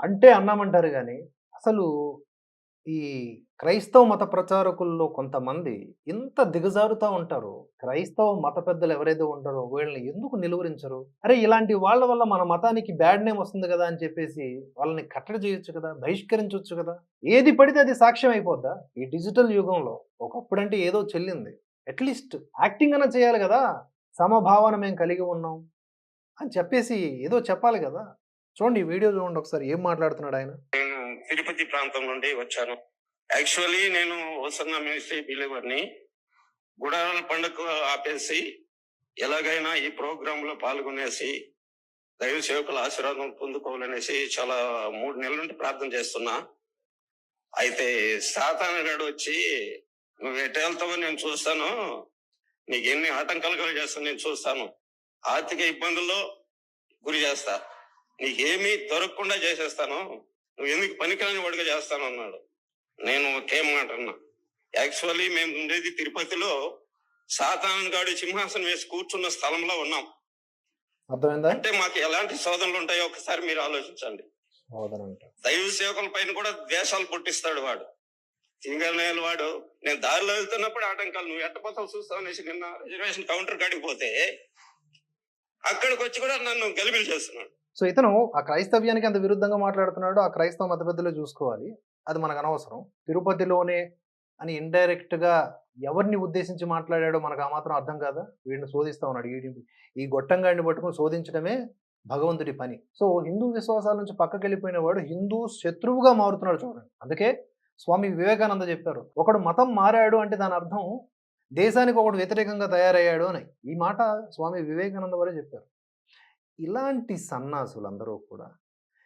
అంటే అన్నామంటారు కానీ అసలు ఈ క్రైస్తవ మత ప్రచారకుల్లో కొంతమంది ఇంత దిగజారుతూ ఉంటారు. క్రైస్తవ మత పెద్దలు ఎవరైతే ఉంటారో వీళ్ళని ఎందుకు నిలువరించరు? అరే ఇలాంటి వాళ్ళ వల్ల మన మతానికి బ్యాడ్ నేమ్ వస్తుంది కదా అని చెప్పేసి వాళ్ళని కట్టడి చేయొచ్చు కదా బహిష్కరించవచ్చు కదా? ఏది పడితే అది సాక్ష్యం అయిపోద్దా? ఈ డిజిటల్ యుగంలో ఒకప్పుడంటే ఏదో చెల్లింది. అట్లీస్ట్ యాక్టింగ్ అన్న చేయాలి కదా సమభావన మేము కలిగి ఉన్నాం అని చెప్పేసి ఏదో చెప్పాలి కదా? చూడండి ఈ వీడియో చూడండి ఒకసారి ఏం మాట్లాడుతున్నాడు ఆయన? నేను తిరుపతి ప్రాంతం నుండి వచ్చాను. యాక్చువల్లీ నేను వసన్న మినిస్ట్రీ బిలీవర్ని. గుడారాల పండుగ ఆపేసి ఎలాగైనా ఈ ప్రోగ్రామ్లో పాల్గొనేసి దైవ సేవకుల ఆశీర్వాదం పొందుకోవాలనేసి చాలా మూడు నెలల నుండి ప్రార్థన చేస్తున్నా. అయితే సాతానగాడు వచ్చి నువ్వు ఎటు వెళ్తావో నేను చూస్తాను. నీకు ఎన్ని ఆటంకాలు కలిగి నేను చూస్తాను. ఆర్థిక ఇబ్బందుల్లో గురి చేస్తా. నీకేమీ దొరకకుండా చేసేస్తాను. నువ్వు ఎందుకు పనికిరాని వాడిగా చేస్తాను అన్నాడు. నేను ఒకే మాట అన్నా. యాక్చువల్లీ మేము ఉండేది తిరుపతిలో సాతాన్ గాడి సింహాసనం వేసి కూర్చున్న స్థలంలో ఉన్నాం. అర్థమైందా? అంటే మాకు ఎలాంటి శోధనలు ఉంటాయో ఒకసారి మీరు ఆలోచించండి. దైవ సేవకుల పైన కూడా ద్వేషాలు పుట్టిస్తాడు వాడు. సింగల్ వాడు నేను దారిలో వెళ్తున్నప్పుడు ఆటంకాలు నువ్వు ఎట్టపోతావు చూస్తావు అనేసి నిన్న రిజర్వేషన్ కౌంటర్ కాడికి పోతే అక్కడికి వచ్చి కూడా నన్ను గలిబిలి చేస్తున్నాడు. సో ఇతను ఆ క్రైస్తవ్యానికి అంత విరుద్ధంగా మాట్లాడుతున్నాడు ఆ క్రైస్తవ మత పెద్దలు చూసుకోవాలి. అది మనకు అనవసరం తిరుపతిలోనే అని ఇండైరెక్ట్గా ఎవరిని ఉద్దేశించి మాట్లాడాడో మనకు ఆ మాత్రం అర్థం కాదా? వీడిని శోధిస్తా ఉన్నాడు ఈ ఈ గొట్టంగాడిని పట్టుకుని శోధించడమే భగవంతుడి పని. సో హిందూ విశ్వాసాల నుంచి పక్కకి వెళ్ళిపోయిన వాడు హిందూ శత్రువుగా మారుతున్నాడు చూడండి. అందుకే స్వామి వివేకానంద చెప్పారు ఒకడు మతం మారాడు అంటే దాని అర్థం దేశానికి ఒకడు వ్యతిరేకంగా తయారయ్యాడు అని. ఈ మాట స్వామి వివేకానంద వారే చెప్పారు. ఇలాంటి సన్నాసులందరూ కూడా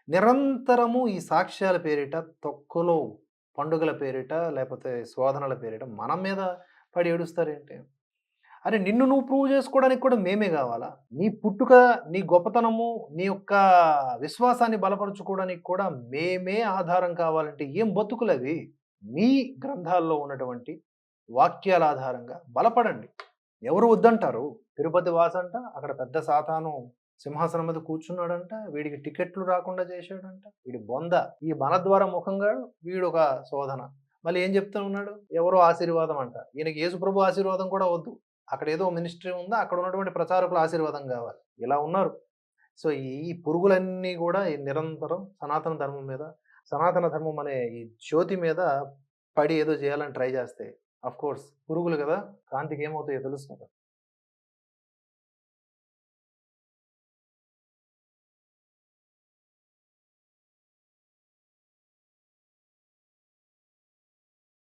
నిరంతరము ఈ సాక్ష్యాల పేరిట తొక్కులో పండుగల పేరిట లేకపోతే శోధనల పేరిట మన మీద పడి ఏడుస్తారేంటి? అరే నిన్ను నువ్వు ప్రూవ్ చేసుకోవడానికి కూడా మేమే కావాలా? నీ పుట్టుక నీ గొప్పతనము నీ యొక్క విశ్వాసాన్ని బలపరుచుకోవడానికి కూడా మేమే ఆధారం కావాలంటే ఏం బతుకులవి మీ గ్రంథాల్లో ఉన్నటువంటి వాక్యాల ఆధారంగా బలపడండి. ఎవరు వద్దంటారు? తిరుపతి వాసంట అక్కడ పెద్ద సాతాను సింహాసనం మీద కూర్చున్నాడంట వీడికి టికెట్లు రాకుండా చేశాడంట. వీడి బొంద ఈ మన ద్వారా ముఖంగా వీడు ఒక శోధన. మళ్ళీ ఏం చెప్తా ఉన్నాడు? ఎవరో ఆశీర్వాదం అంట. ఈయనకి యేసుప్రభు ఆశీర్వాదం కూడా వద్దు. అక్కడ ఏదో మినిస్ట్రీ ఉందా? అక్కడ ఉన్నటువంటి ప్రచారకుల ఆశీర్వాదం కావాలి. ఇలా ఉన్నారు. సో ఈ పురుగులన్నీ కూడా ఈ నిరంతరం సనాతన ధర్మం మీద సనాతన ధర్మం అనే ఈ జ్యోతి మీద పడి ఏదో చేయాలని ట్రై చేస్తే అఫ్ కోర్స్ పురుగులు కదా? కాంతికి ఏమవుతాయో తెలుసు కదా?